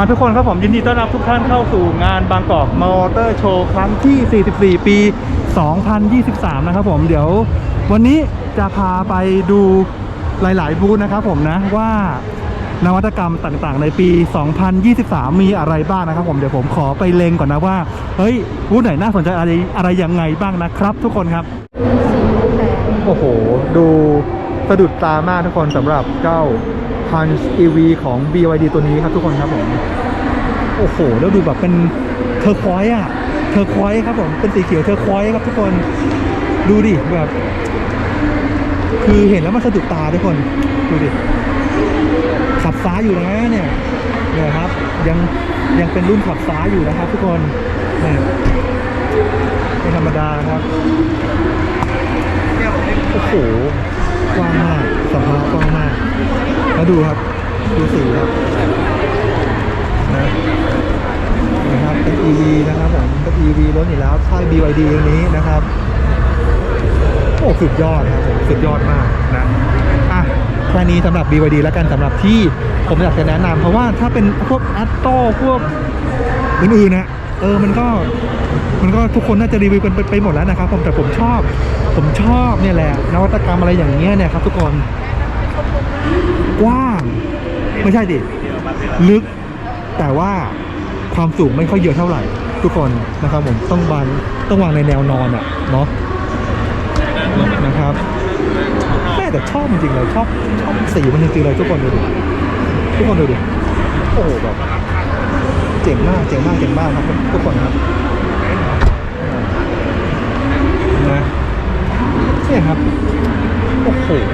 มาทุกคนครับผมยินดีต้อนรับทุกท่านเข้าสู่งานบางกอกมอเตอร์โชว์ครั้งที่ 44 ปี 2023 นะครับผมเดี๋ยววันนี้จะพาไปดูหลาย ๆ บูธนะครับผมนะว่านวัตกรรมต่างๆ ในปี 2023 มีอะไรบ้างนะครับผมเดี๋ยวผมขอไปเล็งก่อนนะว่า เฮ้ยบูธไหนน่าสนใจอะไรอะไรยังไงบ้างนะครับ ทุกคนครับ โอ้โห ดูสะดุดตามากทุกคนสำหรับเจ้า Punch EV ของ BYD ตัวนี้ครับทุกคนครับผม โอ้โห แล้วดูแบบเป็นเทอร์ควอยอะเทอร์ควอยครับผม เป็นสีเขียวเทอร์ควอยครับทุกคน ดูดิแบบ คือเห็นแล้วมันสะดุดตาทุกคน ดูดิ ขับซ้ายอยู่นะเนี่ยเนี่ยครับ ยังยังเป็นรุ่นขับซ้ายอยู่นะครับ ทุกคนนี่ไม่ธรรมดาครับ โอ้โหกว้างมาก สัมภาระกว้างมากแล้วดูครับ ดูสีครับนะนะครับเป็น EV นะครับผมเป็น EV รถอยู่แล้วค่าย BYD ตรงนี้นะครับโอ้สุดยอดครับผมสุดยอดมากนะอะแค่นี้สำหรับ BYD แล้วกันสำหรับที่ผมอยากจะแนะนำเพราะว่าถ้าเป็นพวก a t t o พวกอื่นๆนะเออมันก็ มันก็ทุกคนน่าจะรีวิวกันไปไปหมดแล้วนะครับผมแต่ผมชอบ ผมชอบเนี่ยแหละนวัตกรรมอะไรอย่างเงี้ยเนี่ยครับทุกคนกว้าง ไม่ใช่ดิลึก แต่ว่าความสูงไม่ค่อยเยอะเท่าไหร่ ทุกคนนะครับผมต้องวางต้องวางในแนวนอนอะเนาะนะครับแม่แต่ชอบจริงๆเลยชอบชอบสีมันจริงๆเลยทุกคนดูดิทุกคนดูดิโอ้โหแบบเจ๋งมากเจ๋งมากเจ๋งมากครับทุกคนครับนะเนี่ยครับ โอ้โห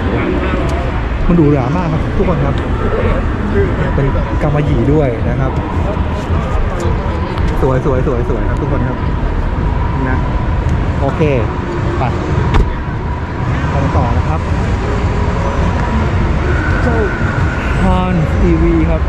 มันดูหรามากครับทุกคนครับ เป็นกำมะหยี่ด้วยนะครับ สวยสวยสวยสวยครับทุกคนครับนะโอเคไปไปต่อนะครับเจ้าฮอนทีวีครับ